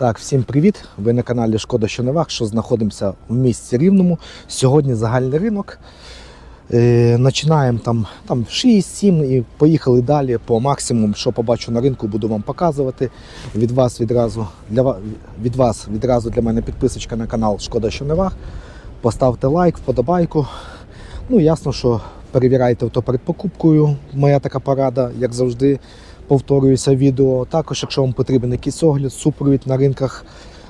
Так, всім привіт! Ви на каналі Шкода що не вах, що знаходимося в місті Рівному. Сьогодні загальний ринок. Е, Починаємо там, там 6-7 і поїхали далі по максимуму, що побачу на ринку, буду вам показувати. Від вас відразу для від вас відразу для мене підписочка на канал Шкода що не вах. Поставте лайк, вподобайку. Ну, ясно, що перевіряйте авто перед покупкою. Моя така порада, як завжди, повторююся відео. Також, якщо вам потрібен якийсь огляд, супровід на ринках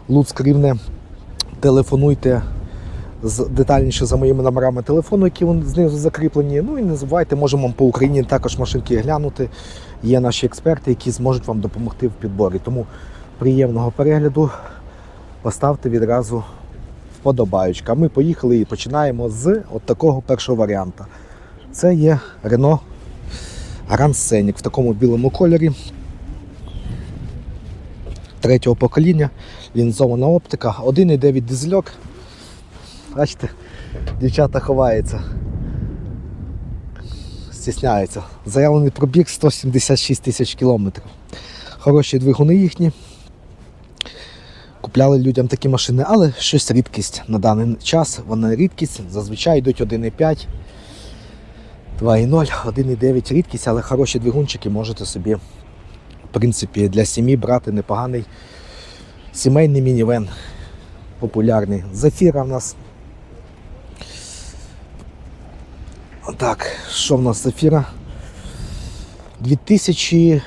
Луцьк Рівне, телефонуйте детальніше за моїми номерами телефону, які знизу закріплені. Ну і не забувайте, можемо по Україні також машинки глянути. Є наші експерти, які зможуть вам допомогти в підборі. Тому приємного перегляду. Поставте відразу вподобаючка. Ми поїхали і починаємо з от такого першого варіанта. Це є Renault Scenic в такому білому кольорі. Третього покоління, лінзована оптика, 1,9 дизельок. Бачите, дівчата ховаються. Стісняються. Заявлений пробіг 176 тисяч кілометрів. Хороші двигуни їхні. Купляли людям такі машини, але щось рідкість на даний час. Вона рідкість. Зазвичай йдуть 1,5, 2,0, 1,9 рідкість, але хороші двигунчики можете собі, в принципі, для сім'ї брати непоганий сімейний мінівен популярний. Зафіра в нас. Так, що в нас Зафіра? 2007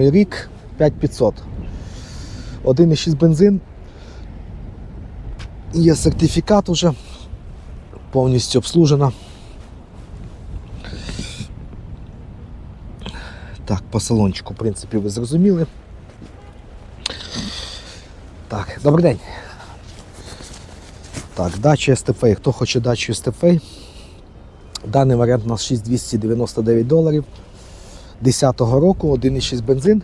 рік 5500. 1,6 бензин. Є сертифікат уже. Повністю обслужена. Так, по салончику, в принципі, ви зрозуміли. Так, добрий день. Так, дача СТФ. Хто хоче дачу СТФ? Даний варіант у нас 6299 доларів. 10-го року, 1,6 бензин.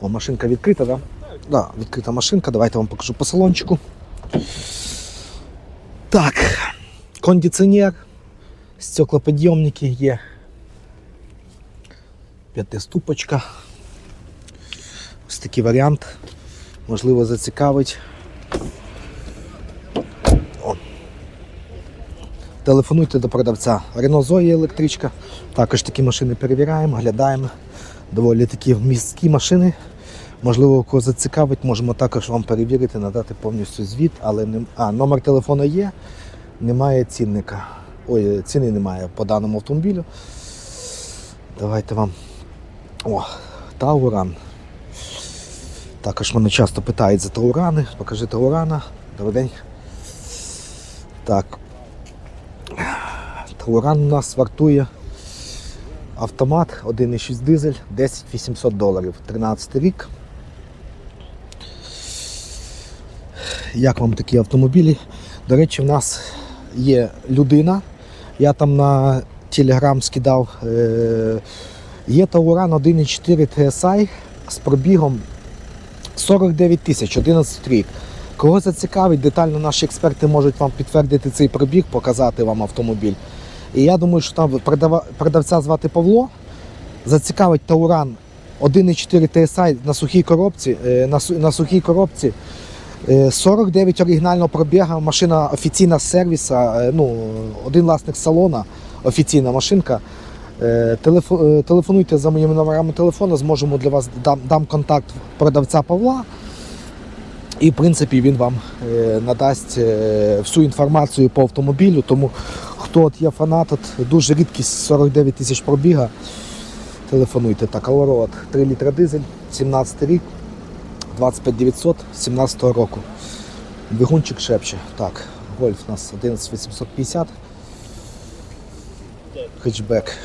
О, машинка відкрита, так? Да? Да, відкрита машинка. Давайте вам покажу по салончику. Так, кондиціонер, стеклоподйомники є. П'ятиступочка. Ось такий варіант. Можливо, зацікавить. О. Телефонуйте до продавця. Renault Zoe електричка. Також такі машини перевіряємо, глядаємо. Доволі такі міські машини. Можливо, кого зацікавить, можемо також вам перевірити, надати повністю звіт, але не... а, номер телефону є, немає цінника. Ой, ціни немає по даному автомобілю. Давайте вам. О, Тауран. Також мене часто питають за Таурани. Покажи Таурана. Добрий день. Так. Тауран у нас вартує автомат 1,6 дизель 10 800 доларів. 13 рік. Як вам такі автомобілі? До речі, в нас є людина. Я там на телеграм скидав. Е- є Тауран 1,4 TSI з пробігом 49 тисяч, 11 рік. Кого зацікавить, детально наші експерти можуть вам підтвердити цей пробіг, показати вам автомобіль. І я думаю, що там продавця звати Павло. Зацікавить Тауран 1,4 TSI на сухій коробці. е, На, сухій коробці е, 49 оригінального пробігу, машина офіційна сервіса, е, ну, один власник салона, офіційна машинка. Е, е, Телефонуйте за моїми номерами телефону, зможемо для вас дам, дам контакт продавця Павла. І, в принципі, він вам е, надасть всю інформацію по автомобілю. Тому хто от є фанат, от дуже рідкість 49 тисяч пробіга. Телефонуйте. Так, Алорот, 3 літра дизель, 17 рік, 25 900, 17 року. Двигунчик шепче. Так, Гольф у нас 11850. Хетчбек.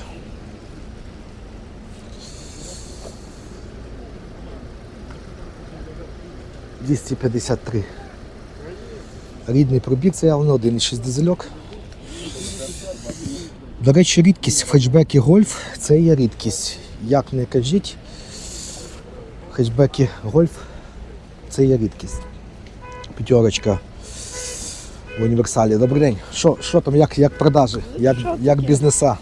Двісті п'ятдесят три. Рідний пробіг заявлено, 1,6 дизельок. До речі, рідкість в хетчбекі Гольф це є рідкість. Як не кажіть, в хетчбекі Гольф це є рідкість. П'ятерочка в універсалі. Добрий день. Що, що там, як, як продажі, як, як бізнеса?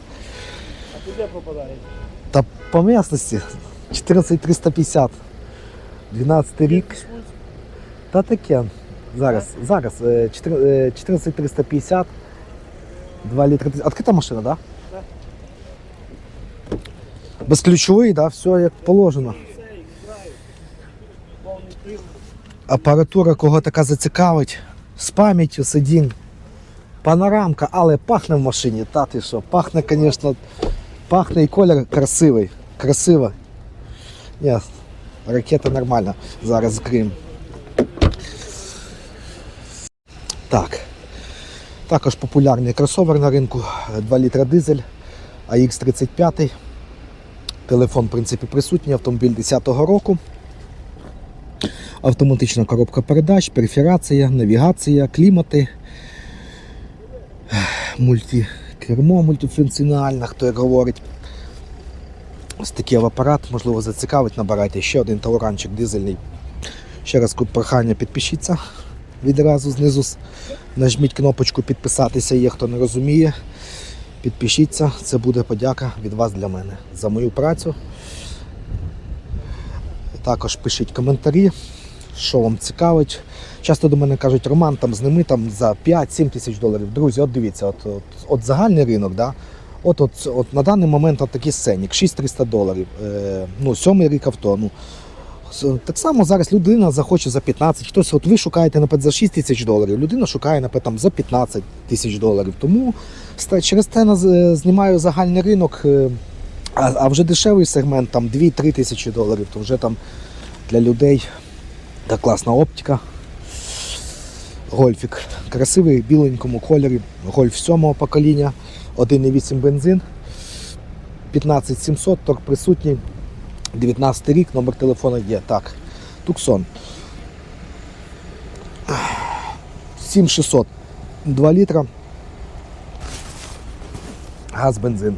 Ти де попадаєш? Та по місності 14350. 12 рік. Та таке. Зараз, зараз. е, чотир- е, 14350. 2 літри. дизель. Открита машина, так? Да? Безключовий, да, все як положено. Апаратура, кого така зацікавить, з пам'яттю сидінь. Панорамка, але пахне в машині. Та ти що, пахне, звісно, пахне і колір красивий. Красиво. Ні, ракета нормальна. Зараз закриємо. Так. Також популярний кросовер на ринку, 2 літра дизель, AX35. Телефон, в принципі, присутній, автомобіль 10-го року. Автоматична коробка передач, периферація, навігація, клімати, мультикермо мультифункціональне, хто як говорить. Ось такий апарат, можливо, зацікавить, набирайте ще один тауранчик дизельний. Ще раз прохання підпишіться відразу знизу. Нажміть кнопочку підписатися, є хто не розуміє. Підпишіться, це буде подяка від вас для мене за мою працю. Також пишіть коментарі, що вам цікавить. Часто до мене кажуть, Роман, там зними там за 5-7 тисяч доларів. Друзі, от дивіться, от, от, от загальний ринок, да? от, от, от на даний момент от такий сценік, 6300 доларів. Е, ну, сьомий рік авто. Ну, так само зараз людина захоче за 15, хтось, от ви шукаєте, наприклад, за 6 тисяч доларів, людина шукає, наприклад, за 15 тисяч доларів. Тому через те е, знімаю загальний ринок, е, а, вже дешевий сегмент, там 2-3 тисячі доларів, то вже там для людей та класна оптика. Гольфік. Красивий біленькому кольорі. Гольф 7 покоління, 1,8 бензин, 15700, торг присутній. 19 рік, номер телефону є. Так. Туксон. 7600. 2 літра. Газ, бензин.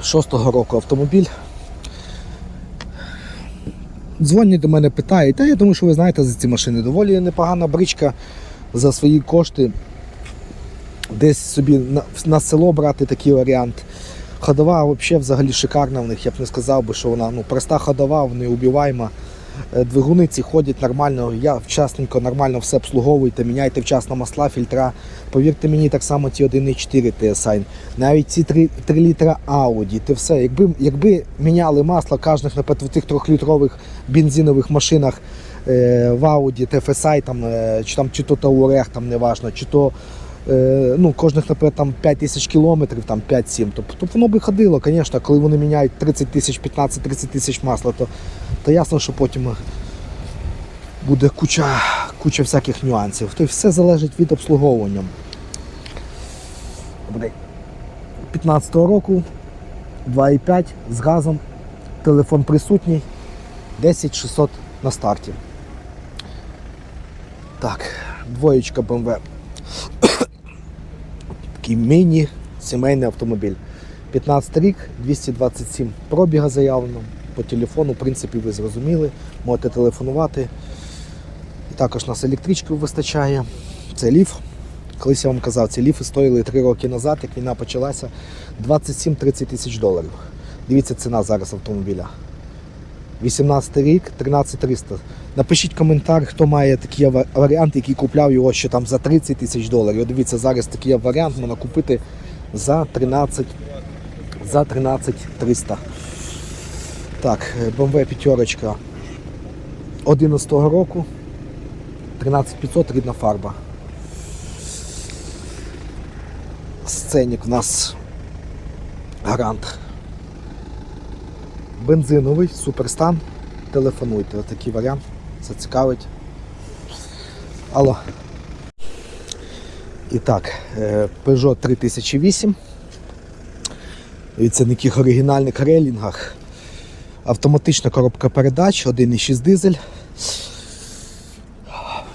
6-го року автомобіль. Дзвонять до мене, питають, та я думаю, що ви знаєте за ці машини. Доволі непогана бричка за свої кошти. Десь собі на, на село брати такий варіант. Ходова взагалі, взагалі шикарна в них. Я б не сказав би, що вона ну, проста ходова, не убиваєма. Е, Двигуни ці ходять нормально, я вчасненько, нормально все обслуговуйте, міняйте вчасно масла, фільтра. Повірте мені, так само ті 1,4 TSI, навіть ці 3, 3 літра Audi, те все. Якби, якби міняли масло кожних, в тих трьохлітрових бензинових машинах е, в Audi, TFSI, там, е, чи, там, чи то Touareg, там неважно, чи то ну, кожних, наприклад, там 5 тисяч кілометрів, там 5-7, тобто то воно би ходило, звісно, коли вони міняють 30 тисяч, 15-30 тисяч масла, то, то ясно, що потім буде куча, куча всяких нюансів. Тобто все залежить від обслуговування. 15-го року 2,5 з газом, телефон присутній, 10600 на старті. Так, двоєчка BMW. Такий міні сімейний автомобіль. 15 рік, 227 пробіга заявлено. По телефону, в принципі, ви зрозуміли, можете телефонувати. І також нас електрички вистачає. Це ліф. Колись я вам казав, ці ліфи стоїли 3 роки назад, як війна почалася, 27-30 тисяч доларів. Дивіться ціна зараз автомобіля. 18 рік, 13300. Напишіть коментар, хто має такий варіант, який купляв його ще там за 30 тисяч доларів. Дивіться, зараз такий варіант можна купити за 13 за 13 300. Так, е, BMW п'ятерочка 11 року. 13500 рідна фарба. Сценік у нас гарант. Бензиновий, суперстан. Телефонуйте, отакий варіант. Зацікавить. Алло. І так, е, Peugeot 3008. Дивіться, на яких оригінальних рейлінгах. Автоматична коробка передач, 1,6 дизель.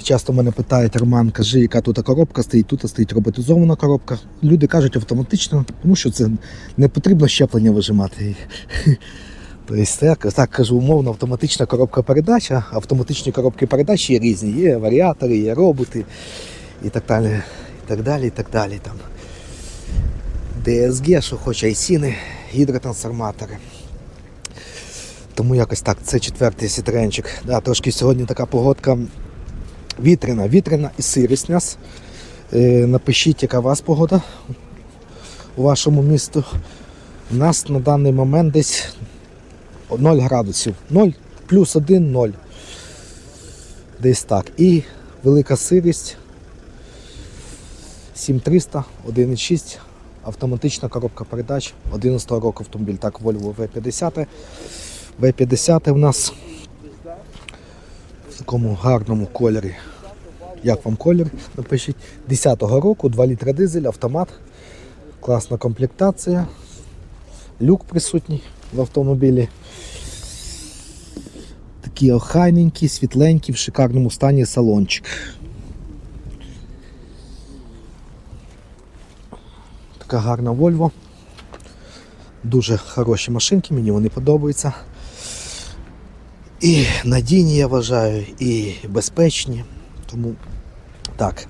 Часто мене питають, Роман, кажи, яка тут коробка стоїть, тут стоїть роботизована коробка. Люди кажуть автоматично, тому що це не потрібно щеплення вижимати. Тобто, так, так кажу, умовно, автоматична коробка передач, автоматичні коробки передач є різні. Є варіатори, є роботи і так далі. І так далі, і так далі. Там. DSG, що хоче, айсіни, гідротрансформатори. Тому якось так, це четвертий сітренчик. Да, трошки сьогодні така погодка вітряна, вітряна і сирість нас. Е, напишіть, яка у вас погода у вашому місту. У нас на даний момент десь 0 градусів. 0 плюс 1 0. Десь так. І велика сирість 7300, 1,6, автоматична коробка передач 11 року автомобіль. Так, Volvo V50. V50 у нас в такому гарному кольорі. Як вам колір? Напишіть. 10-го року, 2 літра дизель, автомат. Класна комплектація. Люк присутній в автомобілі. Такий охайненький, світленький, в шикарному стані салончик. Така гарна Volvo. Дуже хороші машинки, мені вони подобаються. І надійні, я вважаю, і безпечні. Тому так,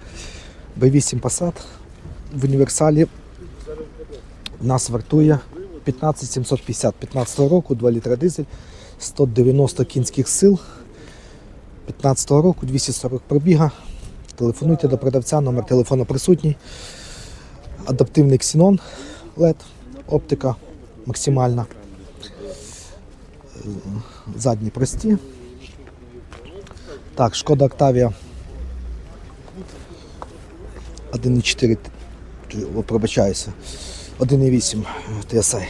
B8 Passat в універсалі нас вартує 15750 15 року, 2 літра дизель, 190 кінських сил. 15 року, 240 пробіга. Телефонуйте до продавця, номер телефону присутній. Адаптивний ксенон LED, оптика максимальна. Задні прості. Так, шкода Octavia 1,4, т- пробачаюся, 1,8 TSI.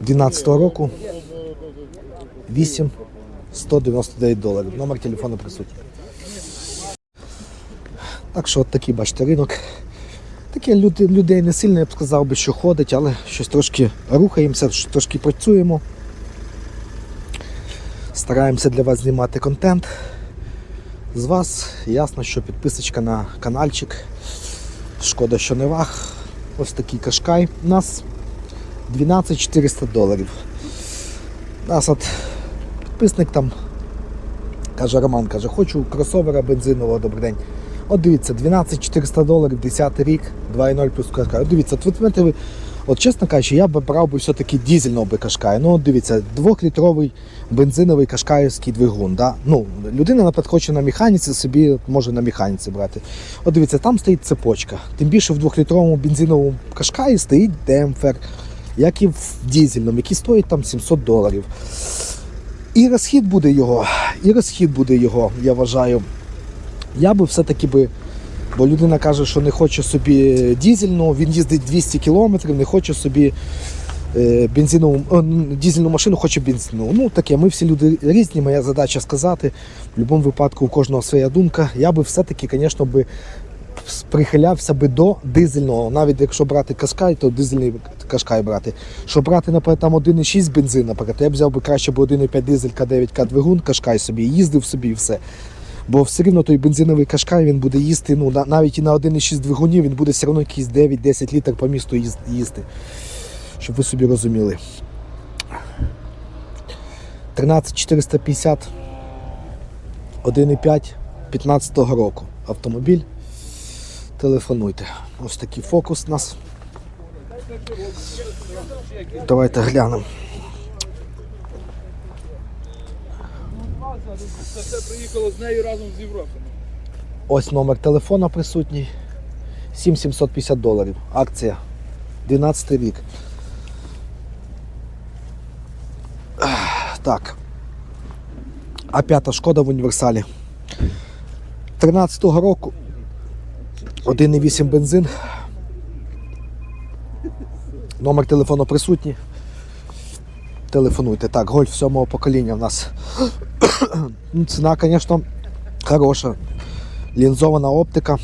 12 року 8 199 доларів. Номер телефону присутній. Так що от такий бачите ринок. Таке людей не сильно, я б сказав би, що ходить, але щось трошки рухаємося, трошки працюємо. Стараємося для вас знімати контент. З вас ясно, що підписочка на каналчик. Шкода, що не ваг. Ось такий кашкай у нас 12 400 доларів. Нас от підписник там каже Роман, каже, хочу кросовера бензинового, добрий день. От дивіться, 12 400 доларів, 10 рік, 2,0 плюс кашкай. От дивіться, от, ви, от чесно кажучи, я б брав би все-таки дізельного би кашкая. Ну, дивіться, двохлітровий бензиновий кашкаївський двигун. Да? Ну, людина, наприклад, хоче на механіці, собі може на механіці брати. От дивіться, там стоїть цепочка. Тим більше в двохлітровому бензиновому кашкаї стоїть демпфер, як і в дізельному, який стоїть там 700 доларів. І розхід буде його, і розхід буде його, я вважаю. Я би все-таки би, бо людина каже, що не хоче собі дізельну, він їздить 200 кілометрів, не хоче собі е, бензинову, дізельну машину, хоче бензину. Ну таке, ми всі люди різні, моя задача сказати. В будь-якому випадку у кожного своя думка. Я би все-таки, звісно, би прихилявся би до дизельного. Навіть якщо брати кашкай, то дизельний кашкай брати. Щоб брати, наприклад, там 1,6 бензин, наприклад, я б взяв би краще б 1,5 дизель К9К двигун, кашкай собі, їздив собі і все. Бо все рівно той бензиновий кашкай він буде їсти, ну навіть і на 1,6 двигунів він буде все одно якісь 9-10 літр по місту їсти. Щоб ви собі розуміли. 13450 1,5 15 року автомобіль. Телефонуйте. Ось такий фокус у нас. Давайте глянемо. Це все приїхало з нею разом з Європи. Ось номер телефона присутній. 7750 доларів. Акція. 12 рік. Так. А п'ята шкода в універсалі. 13-го року. 1,8 бензин. Номер телефону присутній. Телефонуйте. Так, гольф сьомого покоління в нас. Ну, Ціна, звісно, хороша. Лінзована оптика.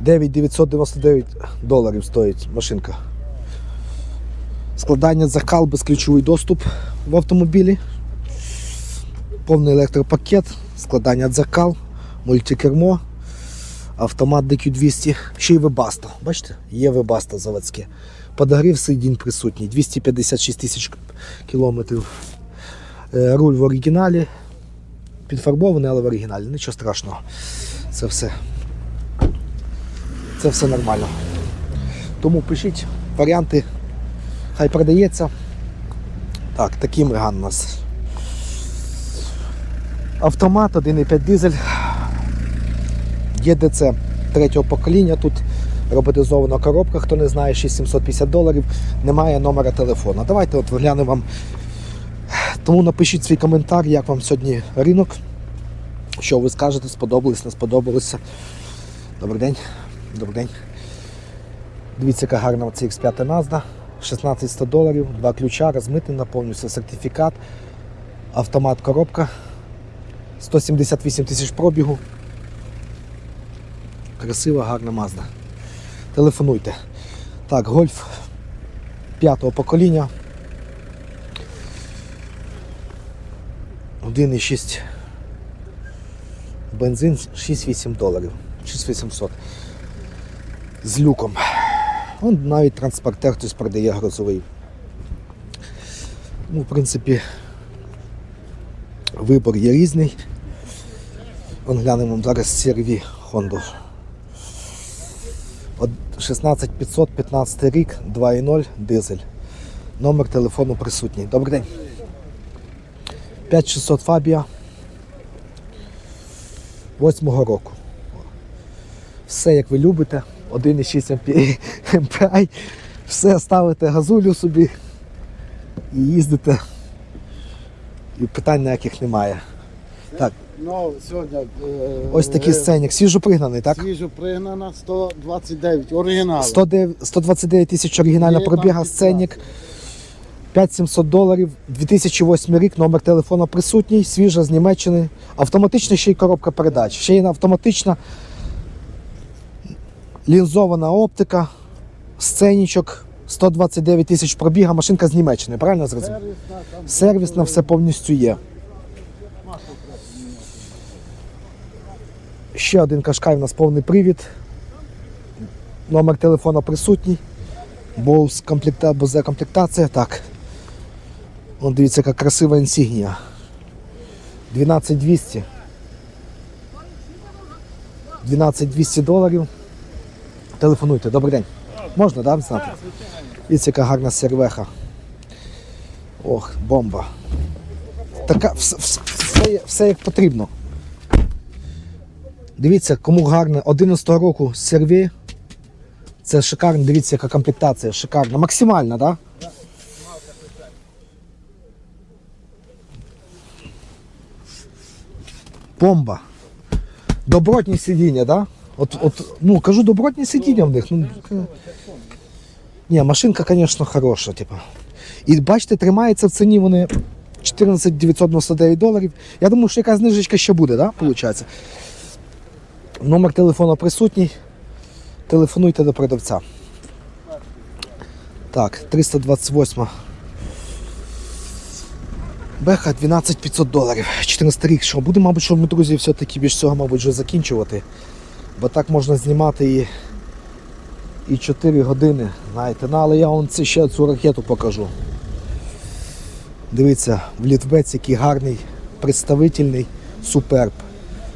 9999 доларів стоїть машинка. Складання дзеркал, безключовий доступ в автомобілі. Повний електропакет, складання дзеркал, мультикермо, автомат DQ200, ще й вебасто. Бачите, є вебасто заводське. Подогрів сидінь присутній, 256 тисяч кілометрів. Е, Руль в оригіналі, підфарбований, але в оригіналі. Нічого страшного. Це все. Це все нормально. Тому пишіть варіанти. хай продається. Так, такий меган у нас. Автомат 1,5 дизель. ЄДЦ третього покоління. Тут роботизована коробка, хто не знає, 6750 доларів. Немає номера телефону. Давайте от виглянемо вам. Тому напишіть свій коментар, як вам сьогодні ринок. Що ви скажете, сподобалось, не сподобалося. Добрий день. Добрий день. Дивіться, яка гарна CX5 Mazda. 1600 доларів, два ключа, розмитнена, повністю сертифікат, автомат коробка. 178 тисяч пробігу. Красива, гарна Mazda. Телефонуйте. Так, гольф п'ятого покоління. 1,6 бензин 6,8 доларів. 6800. З люком. Он навіть транспортер хтось продає грозовий. Ну, в принципі, вибор є різний. Вон глянемо зараз CRV Honda. От 16515 рік, 2.0 дизель. Номер телефону присутній. Добрий день. 5600 Фабія. 8 року. Все як ви любите. 1,6 MPI. Все ставите газулю собі і їздите. І питань ніяких немає. Так, Ну, сьогодні е, ось такий е, сценік. Свіжо пригнаний, так? Свіжо пригнана 129, оригінал. 109 129 тисяч оригінальна пробіга сценік. 5700 доларів, 2008 рік, номер телефону присутній, свіжа з Німеччини. Автоматична ще й коробка передач. Ще й автоматична лінзована оптика, сценічок, 129 тисяч пробіга, машинка з Німеччини, правильно зрозумів? Сервісна, Сервісна все повністю є. Ще один кашкай у нас повний привід. Номер телефона присутній. Комплекта, бозе комплектація. Так. Вон дивіться, яка красива інсігнія. 12200. 12200 доларів. Телефонуйте, добрий день. Можна, да, знати? Дивіться, яка гарна сервеха. Ох, бомба. Така, все, все, все як потрібно. Дивіться, кому гарне. 11 року серві. Це шикарно, дивіться, яка комплектація, шикарна. Максимальна, так? Да? Бомба. Добротні сидіння? Да? От, от, ну, кажу, добротні сидіння в них. Ну, ні, машинка, звісно, хороша, типа. І бачите, тримається в ціні вони 14 999 доларів. Я думаю, що якась знижечка ще буде, да? Номер телефону присутній. Телефонуйте до продавця. Так, 328. Беха 12 500 доларів. 14 рік. Що буде, мабуть, що ми, друзі, все-таки більш цього, мабуть, вже закінчувати. Бо так можна знімати і, і 4 години. Знаєте, ну, але я вам це ще цю ракету покажу. Дивіться, в літвець який гарний, представительний суперб.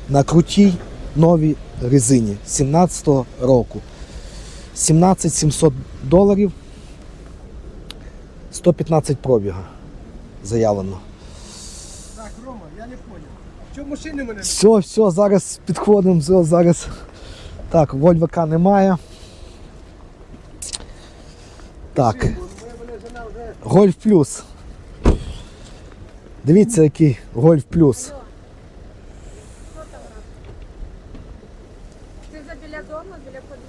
На крутій новій резині 17-го року. 17 700 доларів. 115 пробіга заявлено. Так, Рома, я не понял. Чому машини мене? Все, все, зараз підходимо, все, зараз. Так, Вольвака немає. Так. Гольф плюс. Дивіться, який гольф плюс.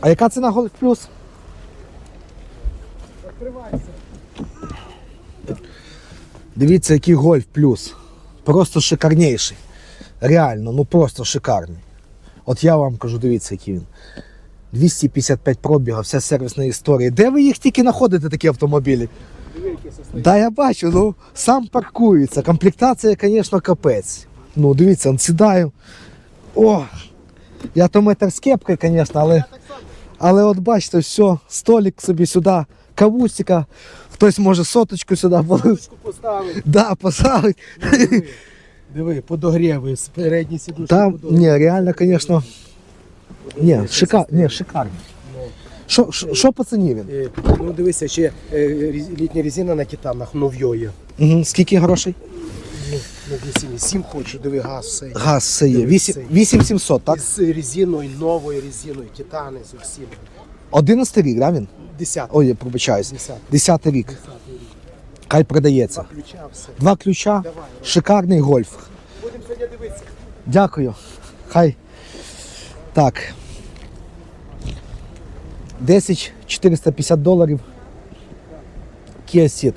А яка ціна гольф плюс? Відкривайся. Дивіться, який гольф плюс. Просто шикарніший. Реально, ну просто шикарний. От я вам кажу, дивіться, який він. 255 пробіга, вся сервісна історія. Де ви їх тільки знаходите, такі автомобілі? Состояние. Да, я бачу, ну сам паркується. Комплектація, звісно, капець. Ну, дивіться, сідаю. О! Я то метр з кепкою, звісно, але, але от бачите, все, столик собі сюди, кавусика, хтось може соточку сюди положити. Поставив. Да, поставить. Диви, Диви, подогріви, передні сідушки Там, ні, реально, звісно. Ні, шикар, ні, шикарно. Що, що, по ціні він? Е, Ну дивися, ще е, різ- літня резина на титанах нов'йої. Угу. Скільки грошей? Ну, ну 8, 7 хочу, диви газ все. Газ все є. 8700, так? З резиною, новою резиною, титани з усім. 11 рік, да, він? 10. Ой, я пробачаюсь. 10. 10 рік. Хай продається. Ключа все. Два ключа, шикарний гольф. Будемо сьогодні дивитися. Дякую. Хай. Так. 10 450 доларів. Kia Ceed.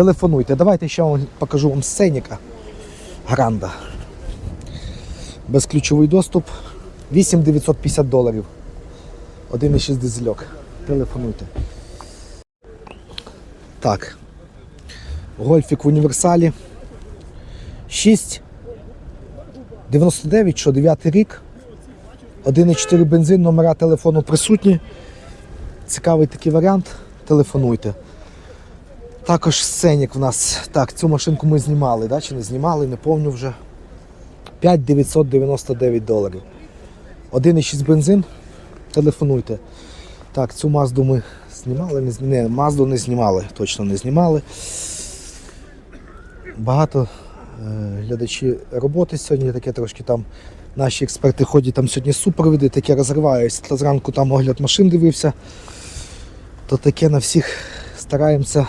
Телефонуйте. Давайте ще вам покажу вам сценіка. Гранда. Безключовий доступ. 8 950 доларів. 1,6 дизельок. Телефонуйте. Так. Гольфік в універсалі. 6 99, що 9 рік. 1,4 бензин, номера телефону присутні. Цікавий такий варіант. Телефонуйте. Також сценік в нас. Так, цю машинку ми знімали, да? чи не знімали, не пам'ятаю вже. 5999 доларів. 1,6 бензин. Телефонуйте. Так, цю мазду ми знімали, не, зні- не мазду не знімали, точно не знімали. Багато е, глядачі роботи сьогодні, таке трошки там наші експерти ходять там сьогодні супровіди, таке розриваюсь. Та зранку там огляд машин дивився. То таке на всіх стараємося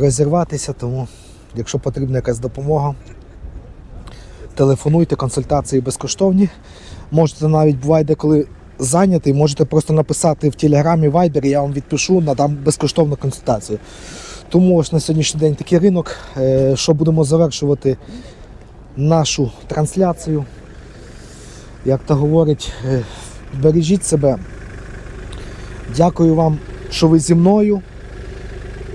розірватися, тому якщо потрібна якась допомога, телефонуйте, консультації безкоштовні. Можете навіть буває деколи зайнятий, можете просто написати в телеграмі Viber, я вам відпишу, надам безкоштовну консультацію. Тому ось на сьогоднішній день такий ринок, е, що будемо завершувати нашу трансляцію. Як то говорять, е, бережіть себе. Дякую вам, що ви зі мною.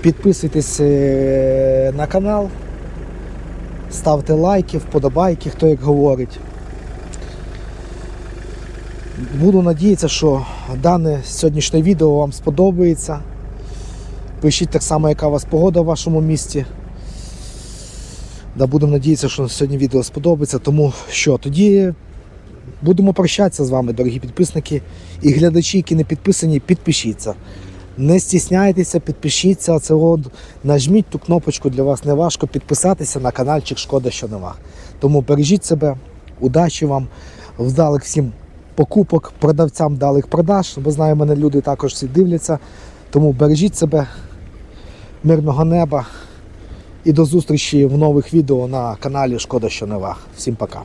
Підписуйтесь е, на канал, ставте лайки, вподобайки, хто як говорить. Буду надіятися, що дане сьогоднішнє відео вам сподобається. Пишіть так само, яка у вас погода в вашому місті. Да, будемо надіятися, що сьогодні відео сподобається. Тому що тоді будемо прощатися з вами, дорогі підписники і глядачі, які не підписані, підпишіться. Не стісняйтеся, підпишіться. Це от, нажміть ту кнопочку, для вас не важко підписатися на каналчик Шкода що нова. Тому бережіть себе, удачі вам, вдалих всім покупок, продавцям вдалих продаж, бо знаю, мене люди також всі дивляться. Тому бережіть себе, мирного неба і до зустрічі в нових відео на каналі Шкода що нова. Всім пока.